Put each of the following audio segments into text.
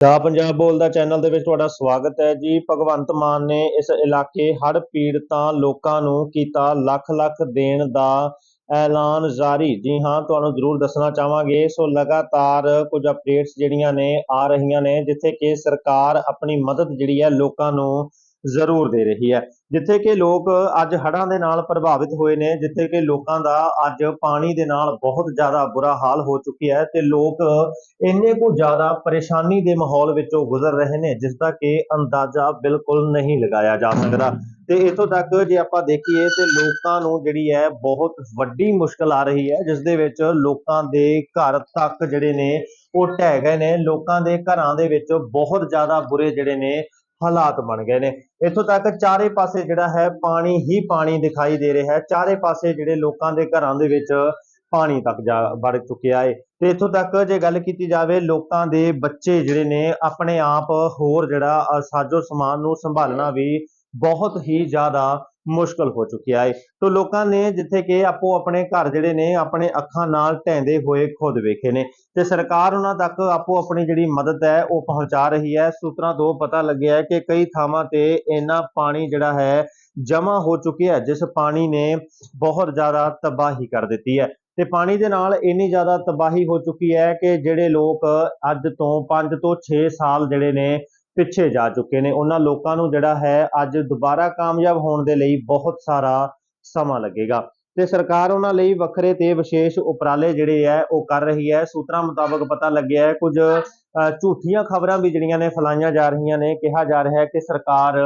ਦਾ ਪੰਜਾਬ ਬੋਲਦਾ ਚੈਨਲ ਦੇ ਵਿੱਚ ਤੁਹਾਡਾ ਸਵਾਗਤ ਹੈ ਜੀ। ਭਗਵੰਤ ਮਾਨ ਨੇ ਇਸ ਇਲਾਕੇ ਹੜ੍ਹ ਪੀੜਤਾਂ ਲੋਕਾਂ ਨੂੰ ਕੀਤਾ ਲੱਖ ਲੱਖ ਦੇਣ ਦਾ ਐਲਾਨ ਜਾਰੀ। ਜੀ ਹਾਂ, ਤੁਹਾਨੂੰ ਜ਼ਰੂਰ ਦੱਸਣਾ ਚਾਹਾਂਗੇ। ਸੋ ਲਗਾਤਾਰ ਕੁਝ ਅਪਡੇਟਸ ਜਿਹੜੀਆਂ ਨੇ ਆ ਰਹੀਆਂ ਨੇ, ਜਿੱਥੇ ਕਿ ਸਰਕਾਰ ਆਪਣੀ ਮਦਦ ਜਿਹੜੀ ਹੈ ਲੋਕਾਂ ਨੂੰ ਜ਼ਰੂਰ ਦੇ ਰਹੀ ਹੈ। ਜਿੱਥੇ ਕਿ ਲੋਕ ਅੱਜ ਹੜ੍ਹਾਂ ਦੇ ਨਾਲ ਪ੍ਰਭਾਵਿਤ ਹੋਏ ਨੇ, ਜਿੱਥੇ ਕਿ ਲੋਕਾਂ ਦਾ ਅੱਜ ਪਾਣੀ ਦੇ ਨਾਲ ਬਹੁਤ ਜ਼ਿਆਦਾ ਬੁਰਾ ਹਾਲ ਹੋ ਚੁੱਕਿਆ ਹੈ ਤੇ ਲੋਕ ਇੰਨੇ ਕੁ ਜ਼ਿਆਦਾ ਪਰੇਸ਼ਾਨੀ ਦੇ ਮਾਹੌਲ ਵਿੱਚੋਂ ਗੁਜ਼ਰ ਰਹੇ ਨੇ, ਜਿਸ ਦਾ ਕਿ ਅੰਦਾਜ਼ਾ ਬਿਲਕੁਲ ਨਹੀਂ ਲਗਾਇਆ ਜਾ ਸਕਦਾ। ਤੇ ਇਥੋਂ ਤੱਕ ਜੇ ਆਪਾਂ ਦੇਖੀਏ ਤੇ ਲੋਕਾਂ ਨੂੰ ਜਿਹੜੀ ਹੈ ਬਹੁਤ ਵੱਡੀ ਮੁਸ਼ਕਲ ਆ ਰਹੀ ਹੈ, ਜਿਸ ਦੇ ਵਿੱਚ ਲੋਕਾਂ ਦੇ ਘਰ ਤੱਕ ਜਿਹੜੇ ਨੇ ਉਹ ਢਹਿ ਗਏ ਨੇ। ਲੋਕਾਂ ਦੇ ਘਰਾਂ ਦੇ ਵਿੱਚ ਬਹੁਤ ਜ਼ਿਆਦਾ ਬੁਰੇ ਜਿਹੜੇ ਨੇ ਹਾਲਾਤ ਬਣ ਗਏ ਨੇ। ਇੱਥੋਂ ਤੱਕ ਚਾਰੇ ਪਾਸੇ ਜਿਹੜਾ ਹੈ ਪਾਣੀ ਹੀ ਪਾਣੀ ਦਿਖਾਈ ਦੇ ਰਿਹਾ ਹੈ। ਚਾਰੇ ਪਾਸੇ ਜਿਹੜੇ ਲੋਕਾਂ ਦੇ ਘਰਾਂ ਦੇ ਵਿੱਚ ਪਾਣੀ ਤੱਕ ਜਾ ਵੜ ਚੁੱਕਿਆ ਹੈ। ਤੇ ਇੱਥੋਂ ਤੱਕ ਜੇ ਗੱਲ ਕੀਤੀ ਜਾਵੇ, ਲੋਕਾਂ ਦੇ ਬੱਚੇ ਜਿਹੜੇ ਨੇ ਆਪਣੇ ਆਪ ਹੋਰ ਜਿਹੜਾ ਸਾਜੋ ਸਮਾਨ ਨੂੰ ਸੰਭਾਲਣਾ ਵੀ ਬਹੁਤ ਹੀ ਜ਼ਿਆਦਾ ਮੁਸ਼ਕਲ ਹੋ ਚੁੱਕਿਆ ਹੈ ਤੋ ਲੋਕਾਂ ਨੇ ਜਿੱਥੇ ਕਿ ਆਪੋ ਆਪਣੇ ਘਰ ਜਿਹੜੇ ਨੇ, ਆਪਣੇ ਅੱਖਾਂ ਨਾਲ ਢਹਿੰਦੇ ਹੋਏ ਖੁਦ ਵੇਖੇ ਨੇ। ਤੇ ਸਰਕਾਰ ਉਹਨਾਂ ਤੱਕ ਆਪੋ ਆਪਣੀ ਜਿਹੜੀ ਮਦਦ ਹੈ, ਉਹ ਪਹੁੰਚਾ ਰਹੀ ਹੈ। ਸੂਤਰਾਂ ਤੋਂ ਪਤਾ ਲੱਗਿਆ ਹੈ ਕਿ ਕਈ ਥਾਵਾਂ ਤੇ ਇੰਨਾ ਪਾਣੀ ਜਿਹੜਾ ਹੈ, ਜਮ੍ਹਾਂ ਹੋ ਚੁੱਕਿਆ ਹੈ, ਜਿਸ ਪਾਣੀ ਨੇ ਬਹੁਤ ਜ਼ਿਆਦਾ ਤਬਾਹੀ ਕਰ ਦਿੱਤੀ ਹੈ। ਤੇ ਪਾਣੀ ਦੇ ਨਾਲ ਇੰਨੀ ਜ਼ਿਆਦਾ ਤਬਾਹੀ ਹੋ ਚੁੱਕੀ ਹੈ ਕਿ ਜਿਹੜੇ ਲੋਕ ਅੱਜ ਤੋਂ 5 ਤੋਂ 6 ਸਾਲ ਜਿਹੜੇ ਨੇ ਪਿੱਛੇ ਜਾ ਚੁੱਕੇ ਨੇ। ਉਹਨਾਂ ਲੋਕਾਂ ਨੂੰ ਜਿਹੜਾ ਹੈ, ਅੱਜ ਦੁਬਾਰਾ ਕਾਮਯਾਬ ਹੋਣ ਦੇ ਲਈ ਬਹੁਤ ਸਾਰਾ ਸਮਾਂ ਲੱਗੇਗਾ। ਤੇ ਸਰਕਾਰ ਉਹਨਾਂ ਲਈ ਵੱਖਰੇ ਤੇ ਵਿਸ਼ੇਸ਼ ਉਪਰਾਲੇ ਜਿਹੜੇ ਹੈ, ਉਹ ਕਰ ਰਹੀ ਹੈ। ਸੂਤਰਾਂ ਮੁਤਾਬਕ ਪਤਾ ਲੱਗਿਆ ਹੈ, ਕੁਝ ਝੂਠੀਆਂ ਖਬਰਾਂ ਵੀ ਜਿਹੜੀਆਂ ਨੇ ਫੈਲਾਈਆਂ ਜਾ ਰਹੀਆਂ ਨੇ। ਕਿਹਾ ਜਾ ਰਿਹਾ ਹੈ ਕਿ ਸਰਕਾਰ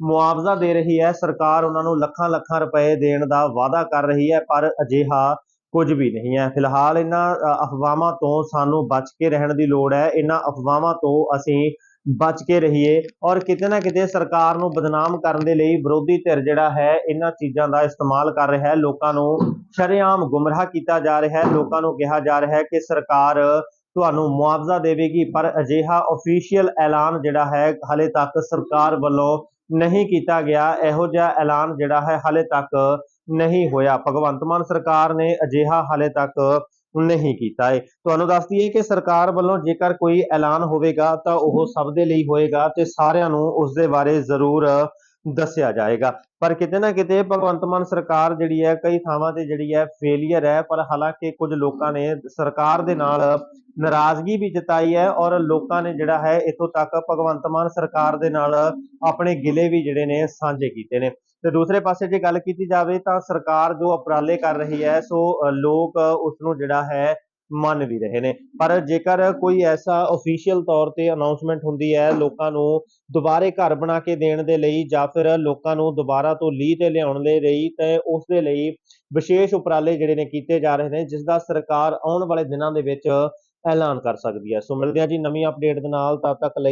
ਮੁਆਵਜ਼ਾ ਦੇ ਰਹੀ ਹੈ। ਸਰਕਾਰ ਉਹਨਾਂ ਨੂੰ ਲੱਖਾਂ ਲੱਖਾਂ ਰੁਪਏ ਦੇਣ ਦਾ ਵਾਅਦਾ ਕਰ ਰਹੀ ਹੈ, ਪਰ ਅਜਿਹਾ ਕੁਝ ਵੀ ਨਹੀਂ ਹੈ। ਫਿਲਹਾਲ ਇਹਨਾਂ ਅਫਵਾਹਾਂ ਤੋਂ ਸਾਨੂੰ ਬਚ ਕੇ ਰਹਿਣ ਦੀ ਲੋੜ ਹੈ। ਇਹਨਾਂ ਅਫਵਾਹਾਂ ਤੋਂ ਅਸੀਂ ਬਚ ਕੇ ਰਹੀਏ ਔਰ ਕਿਤੇ ਨਾ ਕਿਤੇ ਸਰਕਾਰ ਨੂੰ ਬਦਨਾਮ ਕਰਨ ਦੇ ਲਈ ਵਿਰੋਧੀ ਧਿਰ ਜਿਹੜਾ ਹੈ, ਇਹਨਾਂ ਚੀਜ਼ਾਂ ਦਾ ਇਸਤੇਮਾਲ ਕਰ ਰਿਹਾ ਹੈ। ਲੋਕਾਂ ਨੂੰ ਸ਼ਰੇਆਮ ਗੁੰਮਰਾਹ ਕੀਤਾ ਜਾ ਰਿਹਾ ਹੈ। ਲੋਕਾਂ ਨੂੰ ਕਿਹਾ ਜਾ ਰਿਹਾ ਹੈ ਕਿ ਸਰਕਾਰ ਤੁਹਾਨੂੰ ਮੁਆਵਜ਼ਾ ਦੇਵੇਗੀ, ਪਰ ਅਜਿਹਾ ਅਫੀਸ਼ੀਅਲ ਐਲਾਨ ਜਿਹੜਾ ਹੈ, ਹਾਲੇ ਤੱਕ ਸਰਕਾਰ ਵੱਲੋਂ ਨਹੀਂ ਕੀਤਾ ਗਿਆ। ਇਹੋ ਜਿਹਾ ਐਲਾਨ ਜਿਹੜਾ ਹੈ, ਹਾਲੇ ਤੱਕ ਨਹੀਂ ਹੋਇਆ। ਭਗਵੰਤ ਮਾਨ ਸਰਕਾਰ ਨੇ ਅਜਿਹਾ ਹਾਲੇ ਤੱਕ ਨਹੀਂ ਕੀਤਾ ਹੈ ਤੁਹਾਨੂੰ ਦੱਸ ਦਈਏ ਕਿ ਸਰਕਾਰ ਵੱਲੋਂ ਜੇਕਰ ਕੋਈ ਐਲਾਨ ਹੋਵੇਗਾ ਤਾਂ ਉਹ ਸਭ ਦੇ ਲਈ ਹੋਏਗਾ ਤੇ ਸਾਰਿਆਂ ਨੂੰ ਉਸ ਦੇ ਬਾਰੇ ਜ਼ਰੂਰ ਦੱਸਿਆ ਜਾਏਗਾ। ਪਰ ਕਿਤੇ ਨਾ ਕਿਤੇ ਭਗਵੰਤ ਮਾਨ ਸਰਕਾਰ ਜਿਹੜੀ ਹੈ, ਕਈ ਥਾਵਾਂ ਤੇ ਜਿਹੜੀ ਹੈ ਫੇਲਿਅਰ ਹੈ, ਪਰ ਹਾਲਾਂਕਿ ਕੁਝ ਲੋਕਾਂ ਨੇ ਸਰਕਾਰ ਦੇ ਨਾਲ ਨਾਰਾਜ਼ਗੀ ਵੀ ਜਤਾਈ ਹੈ ਔਰ ਲੋਕਾਂ ਨੇ ਜਿਹੜਾ ਹੈ, ਇੱਥੋਂ ਤੱਕ ਭਗਵੰਤ ਮਾਨ ਸਰਕਾਰ ਦੇ ਨਾਲ ਆਪਣੇ ਗਿਲੇ ਵੀ ਜਿਹੜੇ ਨੇ, ਸਾਂਝੇ ਕੀਤੇ ਨੇ। ਤੇ ਦੂਸਰੇ ਪਾਸੇ ਜੇ ਗੱਲ ਕੀਤੀ ਜਾਵੇ ਤਾਂ ਸਰਕਾਰ ਜੋ ਉਪਰਾਲੇ ਕਰ ਰਹੀ ਹੈ, ਸੋ ਲੋਕ ਉਸ ਨੂੰ ਜਿਹੜਾ ਹੈ ਮੰਨ ਵੀ ਰਹੇ ਨੇ। ਪਰ ਜੇਕਰ ਕੋਈ ਐਸਾ ਅਫੀਸ਼ੀਅਲ ਤੌਰ ਤੇ ਅਨਾਉਂਸਮੈਂਟ ਹੁੰਦੀ ਹੈ ਲੋਕਾਂ ਨੂੰ ਦੁਬਾਰੇ ਘਰ ਬਣਾ ਕੇ ਦੇਣ ਦੇ ਲਈ ਜਾਂ ਫਿਰ ਲੋਕਾਂ ਨੂੰ ਦੁਬਾਰਾ ਤੋਂ ਲੀਹ ਤੇ ਲਿਆਉਣ ਦੇ ਲਈ, ਤੇ ਉਸ ਦੇ ਲਈ ਵਿਸ਼ੇਸ਼ ਉਪਰਾਲੇ ਜਿਹੜੇ ਨੇ ਕੀਤੇ ਜਾ ਰਹੇ ਨੇ, ਜਿਸ ਦਾ ਸਰਕਾਰ ਆਉਣ ਵਾਲੇ ਦਿਨਾਂ ਦੇ ਵਿੱਚ ਐਲਾਨ ਕਰ ਸਕਦੀ ਹੈ। ਸੋ ਮਿਲਦੇ ਹਾਂ ਜੀ ਨਵੀਂ ਅਪਡੇਟ ਦੇ ਨਾਲ, ਤਦ ਤੱਕ ਲਈ